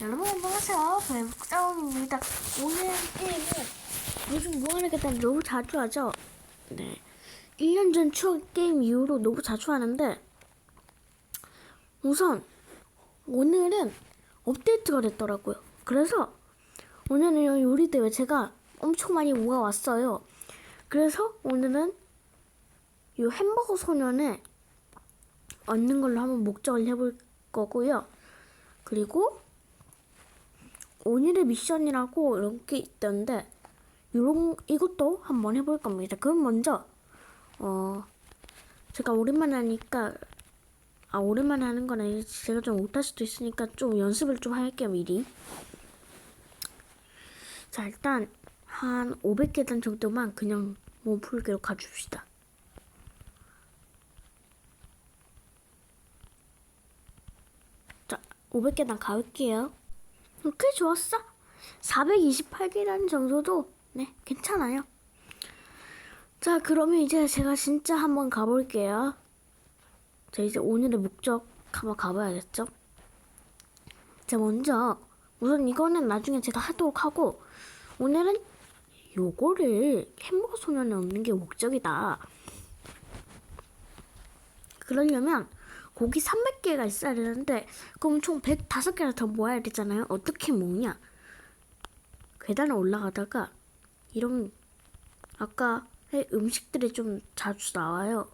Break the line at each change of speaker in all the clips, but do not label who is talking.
여러분 안녕하세요. 배북다운입니다. 오늘 게임은 요즘 계단 너무 자주 하죠? 네. 1년 전 추억 게임 이후로 너무 자주 하는데 우선 오늘은 업데이트가 됐더라고요. 그래서 오늘은 요리 대회 제가 엄청 많이 모아왔어요. 그래서 오늘은 이 햄버거 소년에 얻는 걸로 한번 목적을 해볼 거고요. 그리고 오늘의 미션이라고 이런 게 있던데 이런 이것도 한번 해볼 겁니다. 그럼 먼저 어 제가 오랜만에 하니까 아 오랜만에 하는 건 아니지 제가 좀 못할 수도 있으니까 좀 연습을 좀 할게요 미리. 자 일단 한 500계단 정도만 그냥 몸풀기로 가줍시다. 자 500계단 가볼게요. 오케이 좋았어. 428계단 정도도 네 괜찮아요. 자 그러면 이제 제가 진짜 한번 가볼게요. 자 이제 오늘의 목적 한번 가봐야겠죠. 자 먼저 우선 이거는 나중에 제가 하도록 하고 오늘은 요거를 햄버거 소년에 얻는 게 목적이다. 그러려면 고기 300개가 있어야 되는데 그럼 총 105개를 더 모아야 되잖아요. 어떻게 모으냐? 계단을 올라가다가 이런 아까의 음식들이 좀 자주 나와요.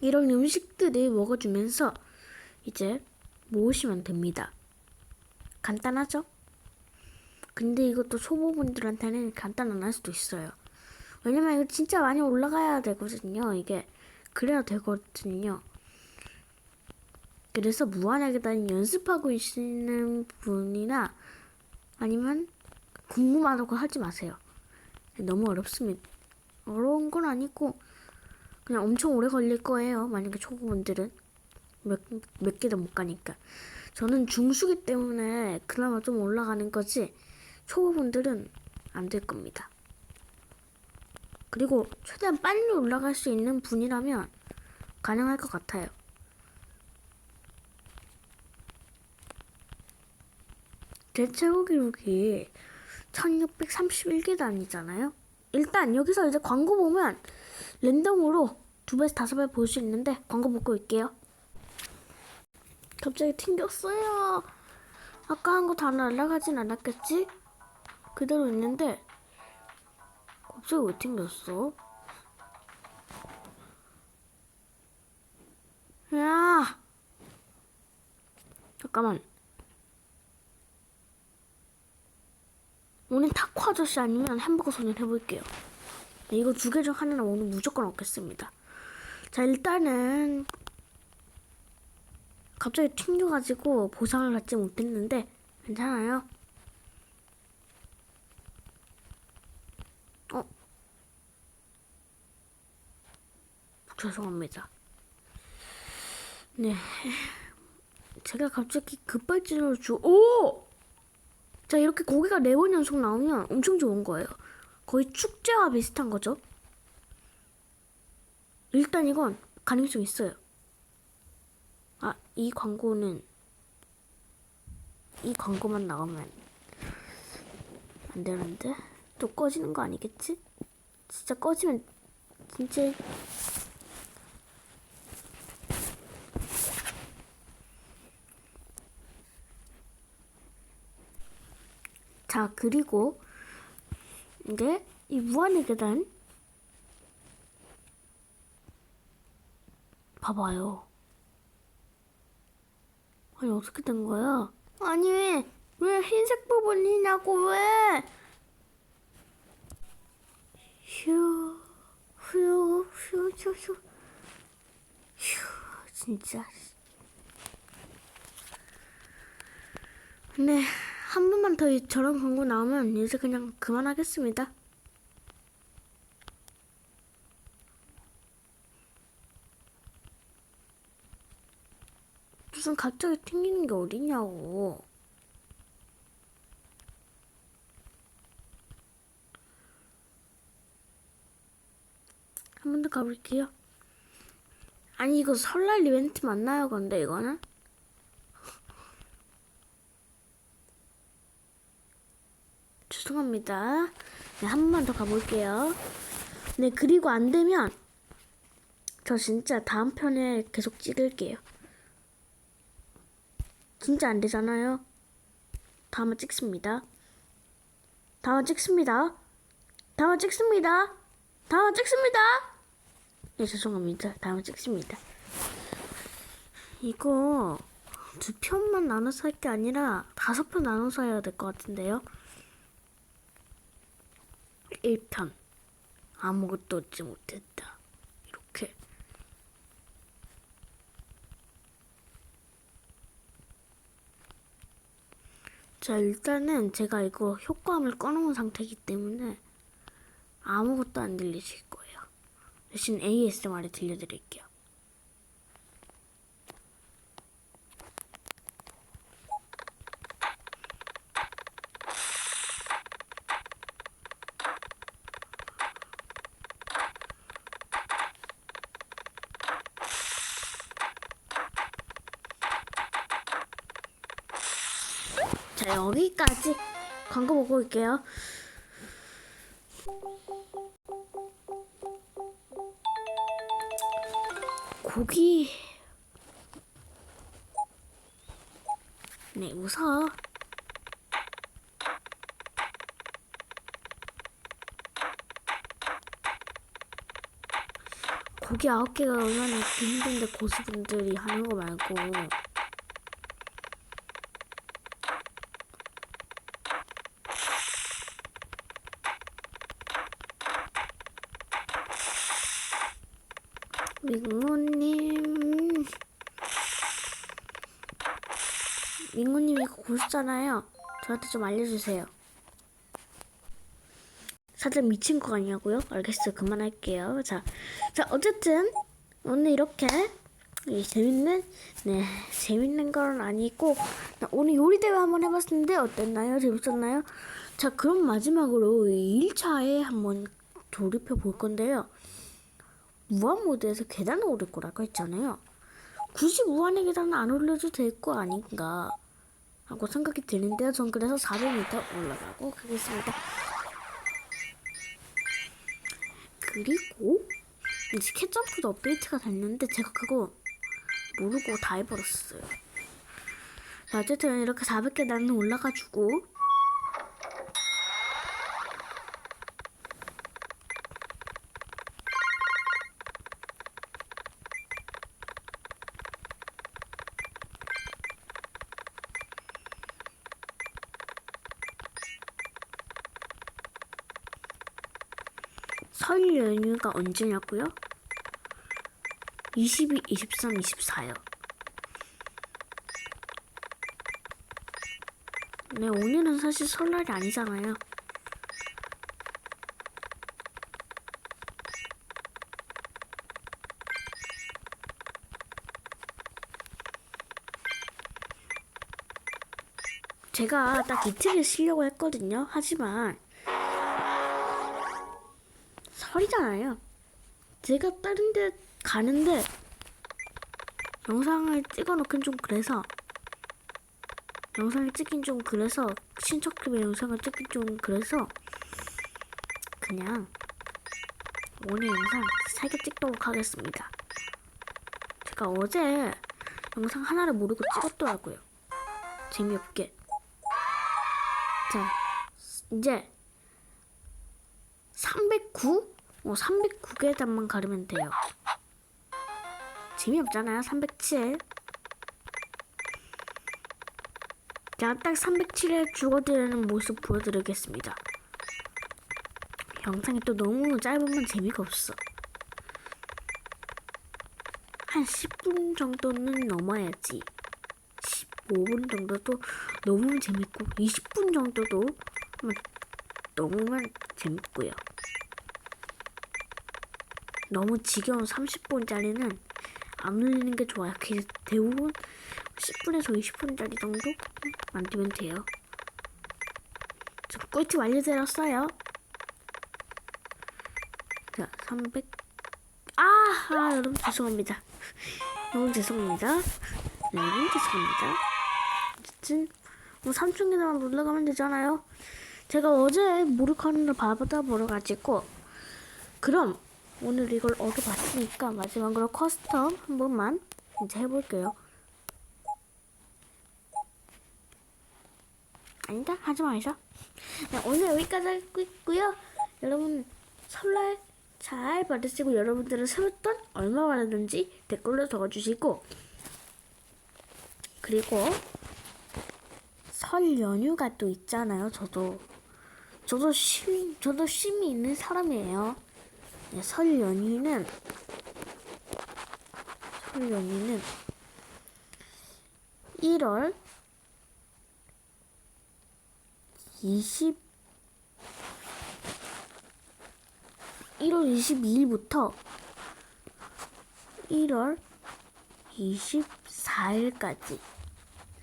이런 음식들을 먹어주면서 이제 모으시면 됩니다. 간단하죠? 근데 이것도 초보분들한테는 간단 안할 수도 있어요. 왜냐면 이거 진짜 많이 올라가야 되거든요. 이게 그래야 되거든요. 그래서 무한하게 다니 연습하고 계시는 분이나 아니면 궁금하다고 하지 마세요. 너무 어렵습니다. 어려운 건 아니고 그냥 엄청 오래 걸릴 거예요. 만약에 초보분들은 몇, 몇 개도 못 가니까. 저는 중수기 때문에 그나마 좀 올라가는 거지 초보분들은 안 될 겁니다. 그리고 최대한 빨리 올라갈 수 있는 분이라면 가능할 것 같아요. 제 최고 기록이 1631계단이잖아요. 일단 여기서 이제 광고 보면 랜덤으로 두 배에서 다섯 배 볼 수 있는데 광고 보고 올게요. 갑자기 튕겼어요. 아까 한 거 다 날아가진 않았겠지? 그대로 있는데 갑자기 왜 튕겼어? 야! 잠깐만. 오늘 타코 아저씨 아니면 햄버거 소년 해볼게요. 네, 이거 두 개 중 하나는 오늘 무조건 얻겠습니다. 자, 일단은 갑자기 튕겨가지고 보상을 받지 못했는데 괜찮아요. 죄송합니다. 네. 제가 갑자기 급발진으로 주, 오! 자, 이렇게 고기가 네 번 연속 나오면 엄청 좋은 거예요. 거의 축제와 비슷한 거죠. 일단 이건 가능성 있어요. 아, 이 광고는 이 광고만 나오면 안 되는데 또 꺼지는 거 아니겠지? 진짜 꺼지면 진짜 자 그리고 이제 이 무한의 계단 봐봐요. 아니 어떻게 된 거야? 아니 왜 흰색 부분이냐고 왜? 휴, 휴, 휴, 휴, 휴, 휴, 진짜. 네, 한 번만 더 이- 저런 광고 나오면 이제 그냥 그만하겠습니다. 무슨 갑자기 튕기는 게 어디냐고. 한 번 더 가볼게요. 아니 이거 설날 이벤트 맞나요? 근데 이거는? 죄송합니다. 네, 한 번만 더 가볼게요. 네, 그리고 안 되면 저 진짜 다음 편에 계속 찍을게요. 진짜 안 되잖아요. 다음에 찍습니다. 다음에 찍습니다. 다음에 찍습니다. 다음에 찍습니다. 네, 죄송합니다. 다음에 찍습니다. 이거 두 편만 나눠서 할 게 아니라 다섯 편 나눠서 해야 될 것 같은데요. 1편 아무것도 얻지 못했다. 이렇게 자 일단은 제가 이거 효과음을 꺼놓은 상태이기 때문에 아무것도 안 들리실 거예요. 대신 ASMR을 들려드릴게요. 자 여기까지 광고 보고 올게요. 고기 네 웃어 고기 아홉 개가 얼마나 힘든데 고수분들이 하는 거 말고 민구님 민구님 이거 고수잖아요 저한테 좀 알려주세요 사실 미친 거 아니냐고요? 알겠어요 그만할게요 자, 자 어쨌든 오늘 이렇게 이 재밌는 네 재밌는 건 아니고 나 오늘 요리 대회 한번 해봤는데 어땠나요? 재밌었나요? 자 그럼 마지막으로 1차에 한번 돌입해 볼 건데요 무한 모드에서 계단을 오를 거라고 했잖아요. 굳이 무한의 계단은 안 올려도 될 거 아닌가 하고 생각이 드는데요. 전 그래서 400m 올라가고 가겠습니다. 그리고 이제 캣점프도 업데이트가 됐는데 제가 그거 모르고 다 해버렸어요. 자, 어쨌든 이렇게 400계단은 올라가지고 설 연휴가 언제냐고요? 22, 23, 24요. 네, 오늘은 사실 설날이 아니잖아요. 제가 딱 이틀을 쉬려고 했거든요. 하지만 설이잖아요. 제가 다른 데 가는데 영상을 찍어놓긴 좀 그래서 영상을 찍긴 좀 그래서 친척집에 영상을 찍긴 좀 그래서 그냥 오늘 영상 세개 찍도록 하겠습니다. 제가 어제 영상 하나를 모르고 찍었더라고요. 재미없게. 자, 이제 309? 어, 309계단만 가르면 돼요. 재미없잖아요. 307. 제가 딱 307에 죽어드리는 모습 보여드리겠습니다. 영상이 또 너무 짧으면 재미가 없어. 한 10분 정도는 넘어야지. 15분 정도도 너무 재밌고, 20분 정도도 한번 넘으면 재밌고요. 너무 지겨운 30분짜리는 안 올리는 게 좋아요. 대부분 10분에서 20분짜리 정도 만들면 돼요. 저 꿀팁 알려드렸어요. 자, 300. 아! 아, 여러분 죄송합니다. 너무 죄송합니다. 네, 여러분 죄송합니다. 어쨌든 뭐 3층에다만 놀러 가면 되잖아요. 제가 어제 모르카는를 받아 보러 가지고 그럼 오늘 이걸 얻어봤으니까 마지막으로 커스텀 한 번만 이제 해볼게요. 아니다 하지 마이죠. 네, 오늘 여기까지 하고 있고요. 여러분 설날 잘 받으시고 여러분들은 세뱃돈 얼마 받았는지 댓글로 적어주시고 그리고 설 연휴가 또 있잖아요. 저도 저도 쉼 저도 쉼이 있는 사람이에요. 네, 설 연휴는 설 연휴는 1월 20 1월 22일부터 1월 24일까지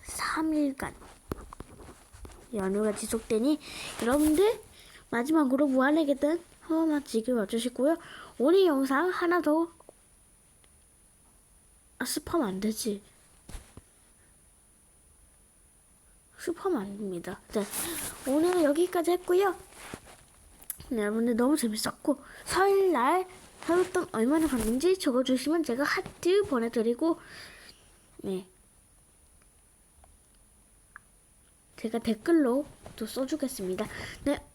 3일간 연휴가 지속되니 여러분들 마지막으로 무한의 계단 한 번만 지켜봐 주시고요. 오늘 영상 하나 더 아, 스팸 안 되지. 스팸 안 됩니다. 네, 오늘은 여기까지 했고요. 네, 여러분들 너무 재밌었고 설날 세뱃돈 얼마나 받는지 적어주시면 제가 하트 보내드리고 네 제가 댓글로 또 써주겠습니다. 네